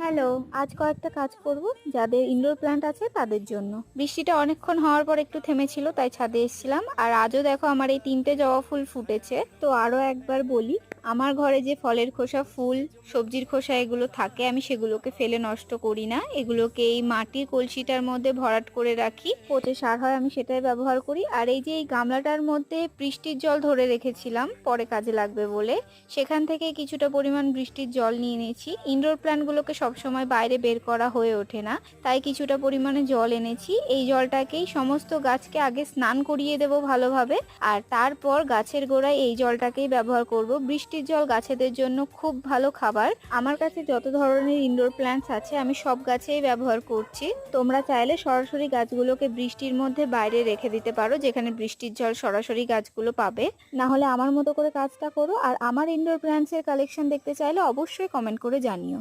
Hello, আজ কয়েকটা কাজ করব যাদের ইনডোর প্ল্যান্ট আছে তাদের জন্য। বৃষ্টিটা অনেকক্ষণ হওয়ার পর একটু থেমেছিল, তাই ছাদে এসেছিলাম। আর আজও দেখো আমার এই তিনটে জবা ফুল ফুটেছে, তো আরও একবার বলি আমার ঘরে যে ফলের খোসা, ফুল, সবজির খোসা এগুলো থাকে, আমি সেগুলোকে ফেলে নষ্ট করি না। এগুলোকে এই মাটির কলসিটার মধ্যে ভরাট করে রাখি। পচে সার হয়, আমি সেটাই ব্যবহার করি। আর এই যে এই গামলাটার মধ্যে বৃষ্টির জল ধরে রেখেছিলাম, পরে কাজে লাগবে বলে, সেখান থেকে কিছুটা পরিমাণ বৃষ্টির জল নিয়ে নিয়েছি। ইনডোর প্ল্যান্টগুলোকে সবসময় বাইরে বের করা হয়ে ওঠে না, তাই কিছুটা পরিমাণে জল এনেছি। এই জলটাকেই সমস্ত গাছকে আগে স্নান করিয়ে দেব ভালোভাবে, আর তারপর গাছের গোড়ায় এই জলটাকেই ব্যবহার করব। বৃষ্টির জল গাছেদের জন্য খুব ভালো খাবার। আমার কাছে যত ধরনের ইনডোর প্ল্যান্টস আছে, আমি সব গাছেই ব্যবহার করছি। তোমরা চাইলে সরাসরি গাছগুলোকে বৃষ্টির মধ্যে বাইরে রেখে দিতে পারো, যেখানে বৃষ্টির জল সরাসরি গাছগুলো পাবে। না হলে আমার মতো করে কাজটা করো, আর আমার ইনডোর প্ল্যান্টসের কালেকশন দেখতে চাইলে অবশ্যই কমেন্ট করে জানিও।